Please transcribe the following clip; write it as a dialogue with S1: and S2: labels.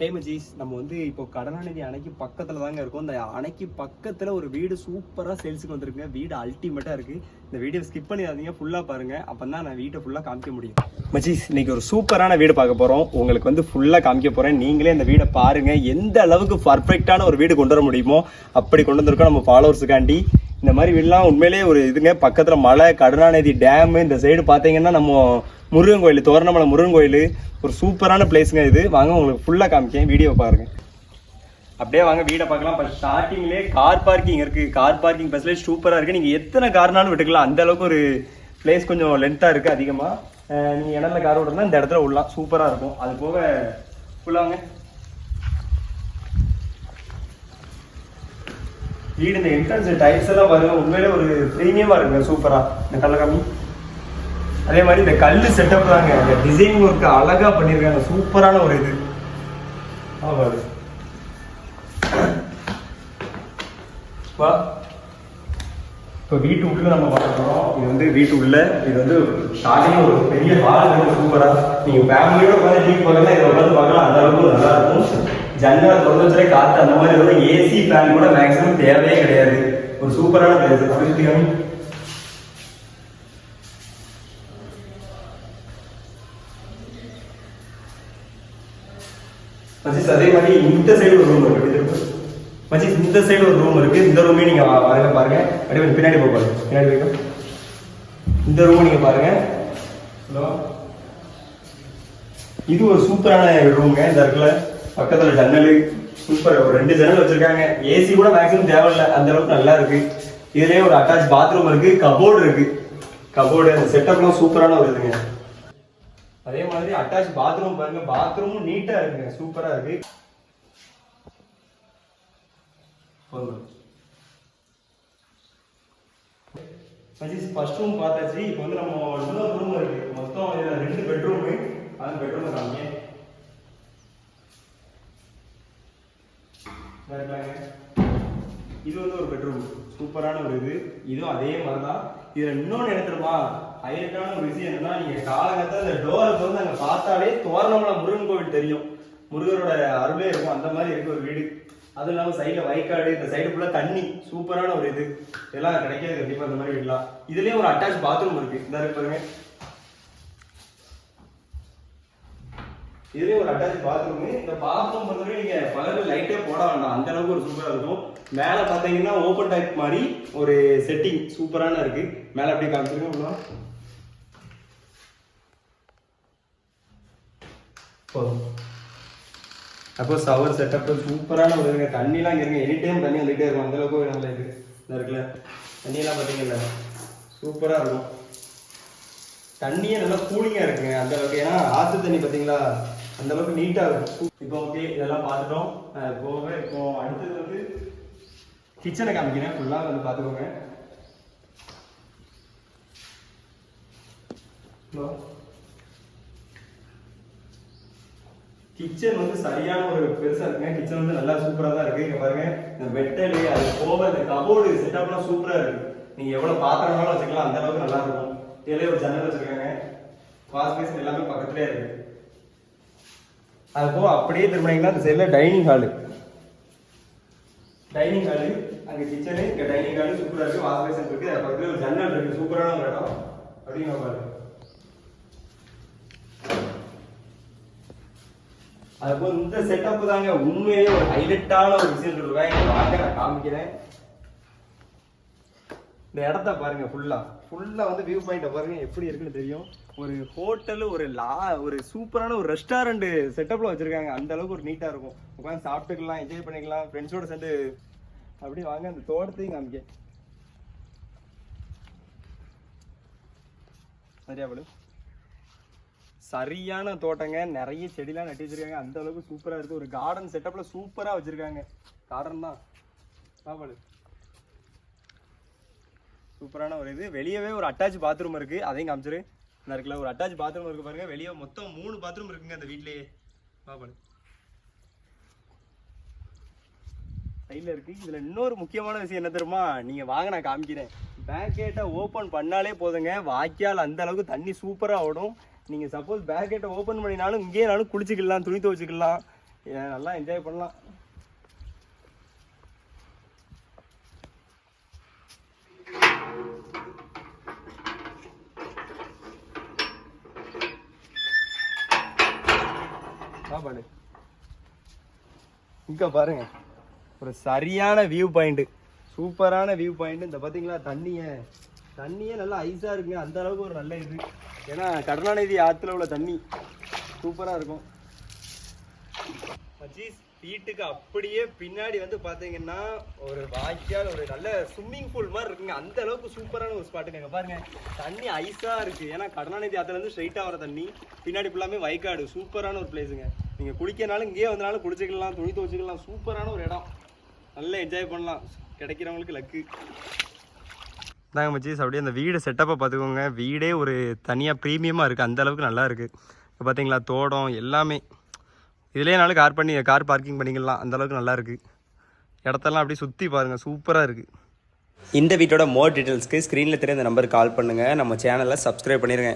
S1: ஹே மஜீஸ் நம்ம வந்து இப்போ கடனாநிதி அணைக்கு பக்கத்துல தாங்க இருக்கும். இந்த அணைக்கு பக்கத்துல ஒரு வீடு சூப்பரா சேல்ஸுக்கு வந்திருக்குங்க. வீடு அல்டிமேட்டா இருக்கு. இந்த வீடியோ ஸ்கிப் பண்ணிடாதீங்க. ஃபுல்லா பாருங்க. அப்பதான் நான் வீட்டை ஃபுல்லா காமிக்க முடியும். மஜீஸ் இன்னைக்கு ஒரு சூப்பரான வீடு பார்க்க போறோம். உங்களுக்கு வந்து ஃபுல்லா காமிக்க போறேன். நீங்களே இந்த வீடை பாருங்க. எந்த அளவுக்கு பர்ஃபெக்டான ஒரு வீடு கொண்டு வர முடியுமோ அப்படி கொண்டு வந்திருக்கோம் நம்ம ஃபாலோவர்ஸுக்காண்டி இந்த மாதிரி வீடுலாம் உண்மையிலேயே ஒரு இதுங்க. பக்கத்தில் மலை கருணாநிதி டேமு இந்த சைடு பார்த்தீங்கன்னா நம்ம முருகன் கோயில் தோரணமலை முருகன் கோயில். ஒரு சூப்பரான பிளேஸுங்க இது. வாங்க உங்களுக்கு ஃபுல்லாக காமிக்கேன் வீடியோ பாருங்க. அப்படியே வாங்க வீடை பார்க்கலாம். இப்போ ஸ்டார்டிங்லேயே கார் பார்க்கிங் இருக்குது கார் பார்க்கிங் ஃபெசிலிட்டி சூப்பராக இருக்குது நீங்கள் எத்தனை கார்னாலும் விட்டுக்கலாம். அந்த அளவுக்கு ஒரு பிளேஸ் கொஞ்சம் லென்த்தாக இருக்குது அதிகமாக நீங்கள் இடத்துல கார் விட்டுருந்தா இந்த இடத்துல விடலாம். சூப்பராக இருக்கும். அது போக ஃபுல்லாங்க வீடு இந்த என்ட்ரன்ஸ் டைல்ஸ் எல்லாம் பாருங்க உண்மையிலே ஒரு ப்ரீமியமா இருக்குங்க சூப்பரா இந்த கள்ளக்காமி. அதே மாதிரி இந்த கல் செட்டப் தாங்க. இந்த டிசைன் ஒர்க் அழகா பண்ணிருக்காங்க சூப்பரான ஒரு இது. ஆ பாரு. வா. இப்போ வீட்டு உள்ள நம்ம பார்க்குறோம் இது வந்து வீட்டு உள்ள இது வந்து ஸ்டார்டிங் ஒரு பெரிய ஹால் வந்து சூப்பராக நீங்கள் ஃபேமிலியோட உட்காந்து டிவி பார்க்கலாம் இதை உட்காந்து பார்க்கலாம். அந்த அளவுக்கு நல்லா இருக்கும். ஜன்னல் திறந்து காற்று அந்த மாதிரி வரும் ஏசி ஃபேன் கூட மேக்ஸிமம் தேவையே கிடையாது. ஒரு சூப்பரான பிளேஸ் அப்படி அதே மாதிரி இந்த சைடு ஒரு ரூம் இருக்கு. மச்சி இந்த சைடு ஒரு ரூம் இருக்கு. இந்த ரூமே நீங்க வரவே பாருங்க. அப்படியே கொஞ்சம் பின்னாடி போக பாருங்க. பின்னாடி போய்க்கோ இந்த ரூம் நீங்க பாருங்க. ஹலோ? இது ஒரு சூப்பரான ரூம்ங்க இந்த இடத்துல பக்கத்துல ஜன்னல். சூப்பர். ஒரு ரெண்டு ஜன்னல் வச்சிருக்காங்க. ஏசி கூட மேக்ஸிமம் தேவையில்ல. அந்த அளவுக்கு நல்லா இருக்கு. இதுலயே ஒரு அட்டாச் பாத்ரூம் இருக்கு. கபோர்டு இருக்கு. கபோர்டு அந்த செட்டப்லாம் சூப்பரான ஒரு இதுங்க. அதே மாதிரி அட்டாச் பாத்ரூம் பாருங்க. பாத்ரூமும் நீட்டா இருக்குங்க. சூப்பரா இருக்கு. பொருள் ஃபர்ஸ்ட் ரூம் பார்த்தாச்சு. இப்போ வந்து நம்ம இன்னொரு ரூம் இருக்கு. மொத்தம் இதில் ரெண்டு பெட்ரூம் அந்த பெட்ரூம் காமிங்க. இது வந்து ஒரு பெட்ரூம் சூப்பரான ஒரு இது. இதுவும் அதே மாதிரி தான் இதில் இன்னொன்று எடுத்துருமா? ஹைலைட்டான ஒரு விஷயம் என்னன்னா நீங்கள் காலகட்டத்தில் இந்த டோரை வந்து அங்கே பார்த்தாலே தோரணமலை முருகன் கோவில் தெரியும். முருகரோட அருளே இருக்கும். அந்த மாதிரி இருக்க ஒரு வீடு. அதுவும் இல்லாமல் சைடில் வைக்காடு இந்த சைடு ஃபுல்லாக தண்ணி. சூப்பரான ஒரு இது. இதெல்லாம் கிடைக்காது. கண்டிப்பாக இந்த மாதிரி வீடலாம். இதுலேயும் ஒரு அட்டாச் பாத்ரூம் இருக்கு. இந்த பாருங்க. இதுலேயும் ஒரு அட்டாச் பாத்ரூம் இந்த பாத்ரூம் பொறுத்தவரை நீங்கள் பகலில் லைட்டே போட வேண்டாம். அந்த அளவுக்கு ஒரு சூப்பராக இருக்கும். மேலே பார்த்தீங்கன்னா ஓப்பன் டைப் மாதிரி ஒரு செட்டிங் சூப்பரான இருக்கு. மேலே அப்படியே காமிச்சிருங்க உள்ள போதும். அப்போ சவர் செட்டப் சூப்பரான ஒரு இதுங்க தண்ணிலாம் இங்க இருங்க எனி டைம் தண்ணி வந்துட்டே இருக்கும். அந்த அளவுக்கு நல்லா இது இந்த இருக்குல்ல. தண்ணியெல்லாம் பார்த்தீங்கன்னா சூப்பரா இருக்கும். தண்ணியே நல்லா கூலிங்கா இருக்குங்க. அந்த அளவுக்கு. ஏன்னா ஆத்து தண்ணி பாத்தீங்களா? அந்த அளவுக்கு நீட்டா இருக்கும். இப்போ ஓகே இதெல்லாம் பார்த்துட்டோம் போக இப்போ அடுத்தது வந்து கிச்சனை காமிக்கிறேன். ஃபுல்லாக வந்து பார்த்துக்கோங்க ஹலோ கிச்சன் வந்து சரியான ஒரு பெருசா இருக்குங்க. கிச்சன் வந்து நல்லா சூப்பரா தான் இருக்கு. இங்க பாருங்க இந்த வெட்டலு அது போக இந்த கபோர்டு செட்டப்லாம் சூப்பரா இருக்கு. நீங்க எவ்வளவு பாத்திரம்னாலும் வச்சுக்கலாம். அந்த அளவுக்கு நல்லா இருக்கும். இதுல ஒரு ஜன்னல் வச்சிருக்காங்க. வாஷ் பேசன் எல்லாமே பக்கத்துலயே இருக்கு. அது போக அப்படியே திரும்பினீங்கன்னா அந்த சைடுல டைனிங் ஹாலு டைனிங் ஹாலு அங்க கிச்சனு இங்க டைனிங் ஹாலு சூப்பரா இருக்கு. வாஷ் பேசன் இருக்கு. அது பக்கத்துல ஒரு ஜன்னல் இருக்கு. சூப்பரான ஒரு இடம். அப்படிங்க பாருங்க. அதுபோல இந்த செட்டப் தாங்க உண்மையிலேயே ஒரு ஹைலைட்டான ஒரு விஷயம் சொல்லுவேன் இங்க வாங்க நான் காமிக்கிறேன். இந்த இடத்த பாருங்க ஃபுல்லா ஃபுல்லா வந்து வியூ பாயிண்ட்டை பாருங்க எப்படி இருக்குன்னு தெரியும். ஒரு ஹோட்டல் ஒரு லா ஒரு சூப்பரான ஒரு ரெஸ்டாரண்ட் செட்டப்ல வச்சிருக்காங்க. அந்த அளவுக்கு ஒரு நீட்டா இருக்கும். உட்காந்து சாப்பிட்டுக்கலாம் என்ஜாய் பண்ணிக்கலாம் ஃப்ரெண்ட்ஸோட சேர்ந்து அப்படி வாங்க அந்த தோட்டத்தையும் காமிக்க சரியா படம் சரியான தோட்டங்க. நிறைய செடிலாம் நட்டி வச்சிருக்காங்க அந்த அளவுக்கு சூப்பராக இருக்குது ஒரு கார்டன் செட்டப்பில் சூப்பராக வச்சுருக்காங்க. கார்டன் தான். சாப்பாடு சூப்பரான ஒரு இது. வெளியவே ஒரு அட்டாச் பாத்ரூம் இருக்குது அதையும் காமிச்சிரு. இந்த இருக்குல்ல ஒரு அட்டாச் பாத்ரூம் இருக்குது பாருங்கள் வெளியே மொத்தம் மூணு பாத்ரூம் இருக்குங்க அந்த வீட்லேயே. பாப்பாடு சைடில் இருக்குது இதில் இன்னொரு முக்கியமான விஷயம் என்ன தெரியுமா? நீங்கள் வாங்க நான் காமிக்கிறேன். பேக் கேட்டை ஓப்பன் பண்ணாலே போதுங்க. வாய்க்கால் அந்த அளவுக்கு தண்ணி சூப்பராக ஓடும். நீங்க சப்போஸ் பேக்கெட்டை ஓப்பன் பண்ணினாலும் இங்கேயே நானும் குளிச்சுக்கலாம் துணி துவைச்சிக்கலாம். நல்லா என்ஜாய் பண்ணலாம். சாப்பாடு இங்கே பாருங்க. ஒரு சரியான வியூ பாயிண்ட் சூப்பரான வியூ பாயிண்ட் இந்த பார்த்தீங்களா தண்ணிய தண்ணியே நல்லா ஐஸாக இருக்குங்க அந்த அளவுக்கு ஒரு நல்ல இது. ஏன்னா கருணாநிதி ஆற்றுல உள்ள தண்ணி சூப்பராக இருக்கும். மச்சீஸ் வீட்டுக்கு அப்படியே பின்னாடி வந்து பார்த்தீங்கன்னா ஒரு வாய்க்கால் ஒரு நல்ல ஸ்விம்மிங் பூல் மாதிரி இருக்குங்க. அந்த அளவுக்கு சூப்பரான ஒரு ஸ்பாட்டுங்க இங்க பாருங்க தண்ணி ஐஸாக இருக்குது ஏன்னா கருணாநிதி ஆற்றுல இருந்து ஸ்ட்ரைட்டா வர தண்ணி பின்னாடி ஃபுல்லாமே வைக்காடு சூப்பரான ஒரு பிளேஸுங்க நீங்கள் குளிக்கனாலும் இங்கேயே வந்தனாலும் குளிச்சிக்கலாம் துணி துவச்சிக்கலாம். சூப்பரான ஒரு இடம். நல்லா என்ஜாய் பண்ணலாம். கிடைக்கிறவங்களுக்கு லக்கு தாங்க மச்சீஸ் அப்படியே அந்த வீடு செட்டப்பை பார்த்துக்கோங்க. வீடே ஒரு தனியாக ப்ரீமியமாக இருக்குது அந்தளவுக்கு நல்லா இருக்குது இப்போ பார்த்தீங்களா தோட்டம் எல்லாமே. இதுலேயே கார் பண்ணி கார் பார்க்கிங் பண்ணிக்கலாம். அந்த அளவுக்கு நல்லா இருக்குது இடத்தெல்லாம் அப்படியே சுற்றி பாருங்கள் சூப்பராக இருக்குது இந்த வீட்டோட மோர் டீட்டெயில்ஸ்க்கு ஸ்க்ரீனில் தெரிய இந்த நம்பருக்கு கால் பண்ணுங்கள் நம்ம சேனலை சப்ஸ்கிரைப் பண்ணிடுங்க